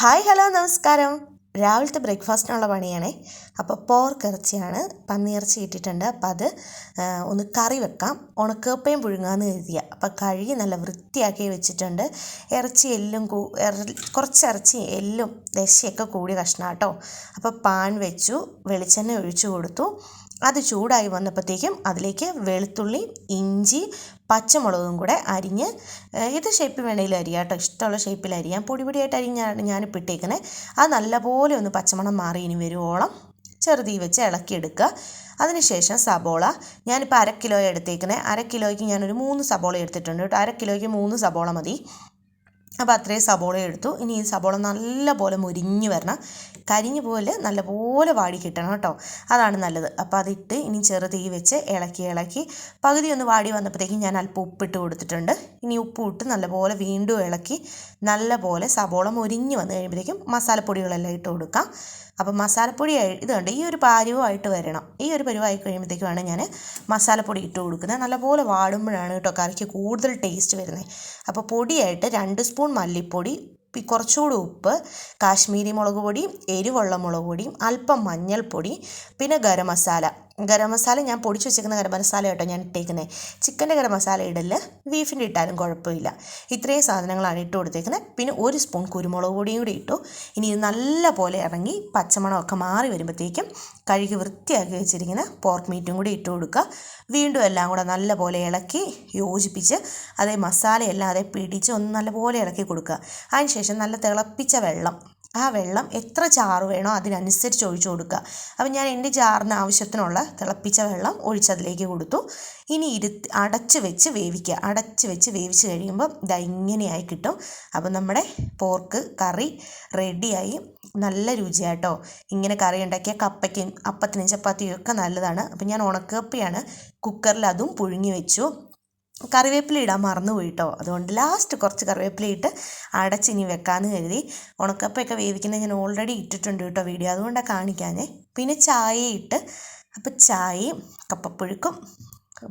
Hi hello നമസ്കാരം. രാവിലത്തെ ബ്രേക്ക്ഫാസ്റ്റിനുള്ള പണിയാണേ. അപ്പോൾ പോർക്ക് ഇറച്ചിയാണ്. പന്നിയിറച്ചി ഇട്ടിട്ടുണ്ട്. അപ്പം അത് ഒന്ന് കറി വെക്കാം. ഉണക്കപ്പയും പുഴുങ്ങാമെന്ന് കരുതിയ. അപ്പോൾ കഴുകി നല്ല വൃത്തിയാക്കി വെച്ചിട്ടുണ്ട്. ഇറച്ചി എല്ലും കൂ കുറച്ച് ഇറച്ചി എല്ലും ദശയൊക്കെ കൂടിയ കഷ്ണം കേട്ടോ അപ്പോൾ പാൻ വെച്ചു വെളിച്ചെണ്ണ ഒഴിച്ചു കൊടുത്തു. അത് ചൂടായി വന്നപ്പോഴത്തേക്കും അതിലേക്ക് വെളുത്തുള്ളി ഇഞ്ചി പച്ചമുളകും കൂടെ അരിഞ്ഞ് ഏത് ഷേപ്പിൽ വേണമെങ്കിലും അരിയാം കേട്ടോ ഇഷ്ടമുള്ള ഷേപ്പിൽ അരിയാം. പൊടി പൊടിയായിട്ട് അരിഞ്ഞാണ് ഞാൻ ഇട്ടേക്കുന്നത് അത് നല്ലപോലെ ഒന്ന് പച്ചമണം മാറി ഇനി വരുവോളം ചെറുതീ വെച്ച് ഇളക്കിയെടുക്കുക അതിനുശേഷം സബോള. ഞാനിപ്പോൾ അര കിലോ എടുത്തേക്കുന്നത് അര കിലോയ്ക്ക് ഞാനൊരു മൂന്ന് സബോള എടുത്തിട്ടുണ്ട് കേട്ടോ. അര കിലോയ്ക്ക് മൂന്ന് സബോള മതി. അപ്പോൾ അത്രയും സബോള എടുത്തു. ഇനി ഈ സബോള നല്ലപോലെ മുരിഞ്ഞ് വരണം. കരിഞ്ഞു പോലെ നല്ലപോലെ വാടി കിട്ടണം കേട്ടോ. അതാണ് നല്ലത്. അപ്പോൾ അതിട്ട് ഇനി ചെറു തീ വെച്ച് ഇളക്കി ഇളക്കി. പകുതി ഒന്ന് വാടി വന്നപ്പോഴത്തേക്കും ഞാൻ അല്പം ഉപ്പിട്ട് കൊടുത്തിട്ടുണ്ട്. ഇനി ഉപ്പ് ഇട്ട് നല്ലപോലെ വീണ്ടും ഇളക്കി നല്ലപോലെ സബോള മുരിഞ്ഞ് വന്നു കഴിയുമ്പോഴത്തേക്കും മസാലപ്പൊടികളെല്ലാം ഇട്ട് കൊടുക്കാം. അപ്പോൾ മസാലപ്പൊടി ഇതുണ്ട് ഈ ഒരു പരുവമായിട്ട് വരണം. ഈ ഒരു പരുവായി കഴിയുമ്പോഴത്തേക്കുമാണ് ഞാൻ മസാലപ്പൊടി ഇട്ട് കൊടുക്കുന്നത്. നല്ലപോലെ വാടുമ്പോഴാണ് കേട്ടോ കറിക്ക് കൂടുതൽ ടേസ്റ്റ് വരുന്നത് അപ്പോൾ പൊടിയായിട്ട് രണ്ട് സ്പൂൺ മല്ലിപ്പൊടി കുറച്ചുകൂടി ഉപ്പ് കാശ്മീരി മുളക് പൊടി എരിവുള്ള മുളക് പൊടിയും അല്പം മഞ്ഞൾപ്പൊടി പിന്നെ ഗരം മസാല. ഗരം മസാല ഞാൻ പൊടിച്ച് വെച്ചിരിക്കുന്ന ഗരം മസാല കേട്ടോ ഞാൻ ഇട്ടേക്കുന്നത് ചിക്കന്റെ ഗരം മസാല ഇടൽ ബീഫിന്റെ ഇട്ടാലും കുഴപ്പമില്ല. ഇത്രയും സാധനങ്ങളാണ് ഇട്ട് കൊടുത്തേക്കുന്നത് പിന്നെ ഒരു സ്പൂൺ കുരുമുളക് പൊടിയും കൂടി ഇട്ടു. ഇനി ഇത് നല്ല പോലെ ഇറങ്ങി പച്ചമണമൊക്കെ മാറി വരുമ്പോഴത്തേക്കും കഴുകി വൃത്തിയാക്കി വെച്ചിരിക്കുന്ന പോർക്ക് മീറ്റും കൂടി ഇട്ട് കൊടുക്കുക. വീണ്ടും എല്ലാം കൂടെ നല്ല പോലെ ഇളക്കി യോജിപ്പിച്ച് അതേ മസാലയെല്ലാം അതേ പിടിച്ച് ഒന്ന് നല്ലപോലെ ഇളക്കി കൊടുക്കുക. അതിനുശേഷം നല്ല തിളപ്പിച്ച വെള്ളം ആ വെള്ളം എത്ര ചാറ് വേണോ അതിനനുസരിച്ച് ഒഴിച്ചു കൊടുക്കുക. അപ്പം ഞാൻ എന്റെ ചാറിന് ആവശ്യത്തിനുള്ള തിളപ്പിച്ച വെള്ളം ഒഴിച്ചതിലേക്ക് കൊടുത്തു. ഇനി ഇരുത്തി അടച്ച് വെച്ച് വേവിക്കുക. അടച്ച് വെച്ച് വേവിച്ച് കഴിയുമ്പോൾ ഇതാ ഇങ്ങനെയായി കിട്ടും. അപ്പം നമ്മുടെ പോർക്ക് കറി റെഡിയായി. നല്ല രുചിയാട്ടോ. ഇങ്ങനെ കറി ഉണ്ടാക്കിയ കപ്പയ്ക്കും അപ്പത്തിനും ചപ്പാത്തിയും ഒക്കെ നല്ലതാണ്. അപ്പം ഞാൻ ഉണക്കപ്പയാണ് കുക്കറിൽ അതും പുഴുങ്ങി വെച്ചു. കറിവേപ്പില ഇടാൻ മറന്നു പോയിട്ടോ അതുകൊണ്ട് ലാസ്റ്റ് കുറച്ച് കറിവേപ്പില ഇട്ട് അടച്ചിനി വെക്കാമെന്ന് കരുതി. ഉണക്കപ്പൊക്കെ വേവിക്കുന്നത് ഞാൻ ഓൾറെഡി ഇട്ടിട്ടുണ്ട് കേട്ടോ വീഡിയോ അതുകൊണ്ടാണ് കാണിക്കാനേ പിന്നെ ചായ ഇട്ട് അപ്പോൾ ചായയും കപ്പപ്പുഴുക്കും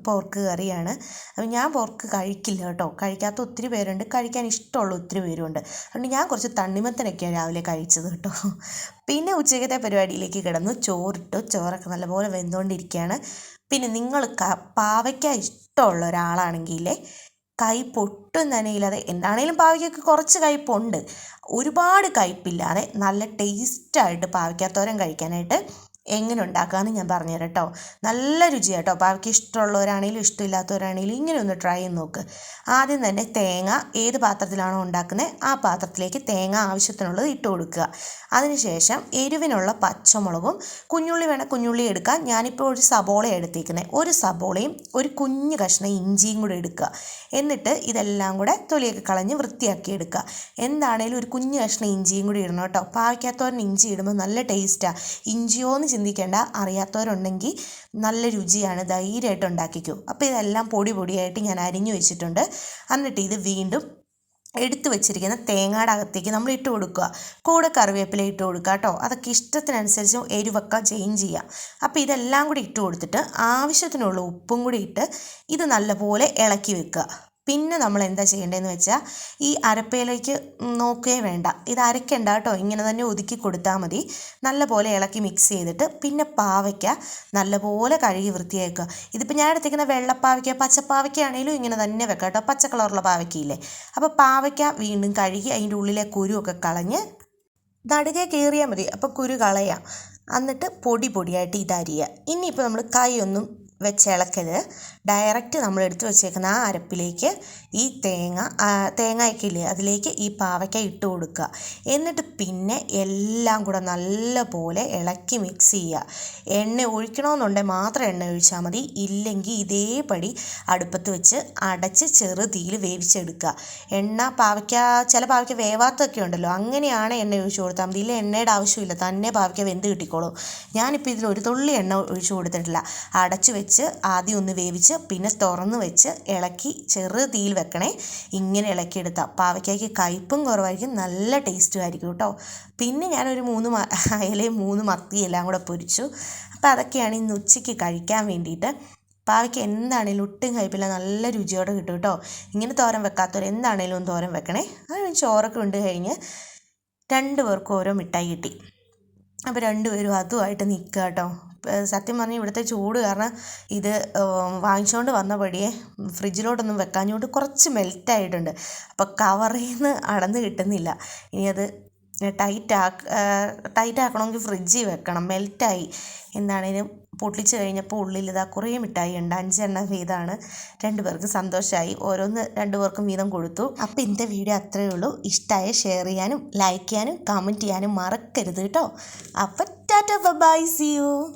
പോർക്ക് കറിയാണ്. അപ്പം ഞാൻ പോർക്ക് കഴിക്കില്ല കേട്ടോ കഴിക്കാത്ത ഒത്തിരി പേരുണ്ട്. കഴിക്കാൻ ഇഷ്ടമുള്ള ഒത്തിരി പേരുണ്ട്. അതുകൊണ്ട് ഞാൻ കുറച്ച് തണ്ണിമത്തനൊക്കെയാണ് രാവിലെ കഴിച്ചത് കേട്ടോ പിന്നെ ഉച്ചക്കത്തെ പരിപാടിയിലേക്ക് കിടന്നു. ചോറിട്ടു. ചോറൊക്കെ നല്ലപോലെ വെന്തുകൊണ്ടിരിക്കുകയാണ് പിന്നെ നിങ്ങൾ പാവയ്ക്ക ഇഷ്ടമുള്ള ഒരാളാണെങ്കിൽ കൈ പൊട്ടും നനയില്ലാതെ എന്താണേലും പാവയ്ക്കൊക്കെ കുറച്ച് കയ്പുണ്ട്. ഒരുപാട് കയ്പില്ലാതെ നല്ല ടേസ്റ്റായിട്ട് പാവയ്ക്കാത്തോരൻ കഴിക്കാനായിട്ട് എങ്ങനെ ഉണ്ടാക്കാമെന്ന് ഞാൻ പറഞ്ഞുതരാം കേട്ടോ. നല്ല രുചിയാണ് കേട്ടോ അപ്പോൾ അവർക്ക് ഇഷ്ടമുള്ളവരാണെങ്കിലും ഇഷ്ടമില്ലാത്തവരാണെങ്കിലും ഇങ്ങനെ ഒന്ന് ട്രൈ ചെയ്ത് നോക്ക്. ആദ്യം തന്നെ തേങ്ങ ഏത് പാത്രത്തിലാണോ ഉണ്ടാക്കുന്നത് ആ പാത്രത്തിലേക്ക് തേങ്ങ ആവശ്യത്തിനുള്ളത് ഇട്ട് കൊടുക്കുക. അതിനുശേഷം എരിവിനുള്ള പച്ചമുളകും കുഞ്ഞുള്ളി വേണം കുഞ്ഞുള്ളി എടുക്കുക ഞാനിപ്പോൾ ഒരു സബോള എടുത്തേക്കുന്നത് ഒരു സബോളയും ഒരു കുഞ്ഞു കഷ്ണം ഇഞ്ചിയും കൂടെ എടുക്കുക. എന്നിട്ട് ഇതെല്ലാം കൂടെ തൊലിയൊക്കെ കളഞ്ഞ് വൃത്തിയാക്കി എടുക്കുക. എന്താണേലും ഒരു കുഞ്ഞു കഷ്ണം ഇഞ്ചിയും കൂടി ഇടണം കേട്ടോ. പാവയ്ക്കാത്തവരൻ ഇഞ്ചി ഇടുമ്പോൾ നല്ല ടേസ്റ്റാണ് ഇഞ്ചിയോ ചിന്തിക്കേണ്ട അറിയാത്തവരുണ്ടെങ്കിൽ നല്ല രുചിയാണ് ധൈര്യമായിട്ട് ഉണ്ടാക്കിക്കോ. അപ്പോൾ ഇതെല്ലാം പൊടി പൊടിയായിട്ട് ഞാൻ അരിഞ്ഞു വെച്ചിട്ടുണ്ട്. എന്നിട്ട് ഇത് വീണ്ടും എടുത്തു വെച്ചിരിക്കുന്ന തേങ്ങയുടെ അകത്തേക്ക് നമ്മൾ ഇട്ട് കൊടുക്കുക. കൂടെ കറിവേപ്പില ഇട്ട് കൊടുക്കുക കേട്ടോ. അതൊക്കെ ഇഷ്ടത്തിനനുസരിച്ച് എരിവൊക്കെ ചേഞ്ച് ചെയ്യാം. അപ്പോൾ ഇതെല്ലാം കൂടി ഇട്ട് കൊടുത്തിട്ട് ആവശ്യത്തിനുള്ള ഉപ്പും കൂടി ഇട്ട് ഇത് നല്ലപോലെ ഇളക്കി വെക്കുക. പിന്നെ നമ്മൾ എന്താ ചെയ്യേണ്ടതെന്ന് വെച്ചാൽ ഈ അരപ്പയിലേക്ക് നോക്കുകയേ വേണ്ട. ഇത് അരക്കണ്ട കേട്ടോ. ഇങ്ങനെ തന്നെ ഒതുക്കി കൊടുത്താൽ മതി. നല്ലപോലെ ഇളക്കി മിക്സ് ചെയ്തിട്ട് പിന്നെ പാവയ്ക്ക നല്ലപോലെ കഴുകി വൃത്തിയാക്കുക. ഇതിപ്പോൾ ഞാൻ എടുത്തിരിക്കുന്ന വെള്ളപ്പാവയ്ക്ക പച്ചപ്പാവയ്ക്കാണെങ്കിലും ഇങ്ങനെ തന്നെ വെക്കാം കേട്ടോ. പച്ച കളറുള്ള പാവയ്ക്കയില്ലേ. അപ്പോൾ പാവയ്ക്ക വീണ്ടും കഴുകി അതിന്റെ ഉള്ളിലെ കുരുവൊക്കെ കളഞ്ഞ് നടുകെ കീറിയാൽ മതി. അപ്പോൾ കുരു കളയാം. എന്നിട്ട് പൊടി പൊടിയായിട്ട് ഇതരിയുക ഇനിയിപ്പോൾ നമ്മൾ കൈ ഒന്നും വെച്ച് ഇളക്കരുത് ഡയറക്റ്റ് നമ്മൾ എടുത്ത് വെച്ചേക്കുന്ന ആ അരപ്പിലേക്ക് ഈ തേങ്ങ തേങ്ങ തേങ്ങയൊക്കെ ഇല്ലേ അതിലേക്ക് ഈ പാവയ്ക്ക ഇട്ട് കൊടുക്കുക. എന്നിട്ട് പിന്നെ എല്ലാം കൂടെ നല്ലപോലെ ഇളക്കി മിക്സ് ചെയ്യുക. എണ്ണ ഒഴിക്കണമെന്നുണ്ടെങ്കിൽ മാത്രം എണ്ണ ഒഴിച്ചാൽ മതി. ഇല്ലെങ്കിൽ ഇതേപടി അടുപ്പത്ത് വെച്ച് അടച്ച് ചെറു തീയിൽ വേവിച്ചെടുക്കുക. എണ്ണ പാവയ്ക്ക ചില പാവയ്ക്ക വേവാത്തൊക്കെ ഉണ്ടല്ലോ അങ്ങനെയാണ് എണ്ണ ഒഴിച്ചു കൊടുത്താൽ മതി. ഇല്ല എണ്ണയുടെ ആവശ്യമില്ല. തന്നെ പാവയ്ക്ക വെന്ത് കിട്ടിക്കോളും. ഞാനിപ്പോൾ ഇതിൽ ഒരു തുള്ളി എണ്ണ ഒഴിച്ചു കൊടുത്തിട്ടില്ല. അടച്ച് വെച്ച് ആദ്യം ഒന്ന് വേവിച്ച് പിന്നെ തുറന്ന് വെച്ച് ഇളക്കി ചെറു തീയിൽ വെക്കണേ. ഇങ്ങനെ ഇളക്കിയെടുത്താൽ പാവയ്ക്കായ്ക്ക് കയ്പും കുറവായിരിക്കും നല്ല ടേസ്റ്റും ആയിരിക്കും കേട്ടോ. പിന്നെ ഞാനൊരു മൂന്ന് അയലയും മൂന്ന് മത്തി എല്ലാം കൂടെ പൊരിച്ചു. അപ്പോൾ അതൊക്കെയാണ് ഇന്ന് ഉച്ചയ്ക്ക് കഴിക്കാൻ വേണ്ടിയിട്ട്. പാവയ്ക്ക് എന്താണേലും ഒട്ടും കയ്പില്ല നല്ല രുചിയോടെ കിട്ടും കേട്ടോ. ഇങ്ങനെ തോരൻ വെക്കാത്തവർ എന്താണേലും തോരൻ വെക്കണേ. അത് ചോറൊക്കെ ഉണ്ട് കഴിഞ്ഞ് രണ്ട് പേർക്കും ഓരോ മിഠായി കിട്ടി. അപ്പോൾ രണ്ടുപേരും അതുമായിട്ട് നിൽക്കുക കേട്ടോ. സത്യം പറഞ്ഞാൽ ഇവിടുത്തെ ചൂട് കാരണം ഇത് വാങ്ങിച്ചുകൊണ്ട് വാങ്ങിച്ചുകൊണ്ട് വന്നപടിയെ ഫ്രിഡ്ജിലോട്ടൊന്നും വെക്കാഞ്ഞുകൊണ്ട് കുറച്ച് മെൽറ്റായിട്ടുണ്ട്. അപ്പോൾ കവറിൽ നിന്ന് അടന്ന് കിട്ടുന്നില്ല. ഇനി അത് ടൈറ്റ് ടൈറ്റ് ആക്കണമെങ്കിൽ ഫ്രിഡ്ജിൽ വെക്കണം. മെൽറ്റായി. എന്താണേലും പൊട്ടിച്ച് കഴിഞ്ഞപ്പോൾ ഉള്ളിൽ ഇതാ കുറേ മിഠായി ഉണ്ട്. അഞ്ചെണ്ണം വീതമാണ്. രണ്ടു പേർക്ക് സന്തോഷമായി ഓരോന്ന് രണ്ടു പേർക്കും വീതം കൊടുത്തു. അപ്പോൾ ഇന്നത്തെ വീഡിയോ അത്രയേ ഉള്ളൂ. ഇഷ്ടമായ ഷെയർ ചെയ്യാനും ലൈക്ക് ചെയ്യാനും കമന്റ് ചെയ്യാനും മറക്കരുത് കേട്ടോ. അപ്പം ടാറ്റ ബൈ സി യു.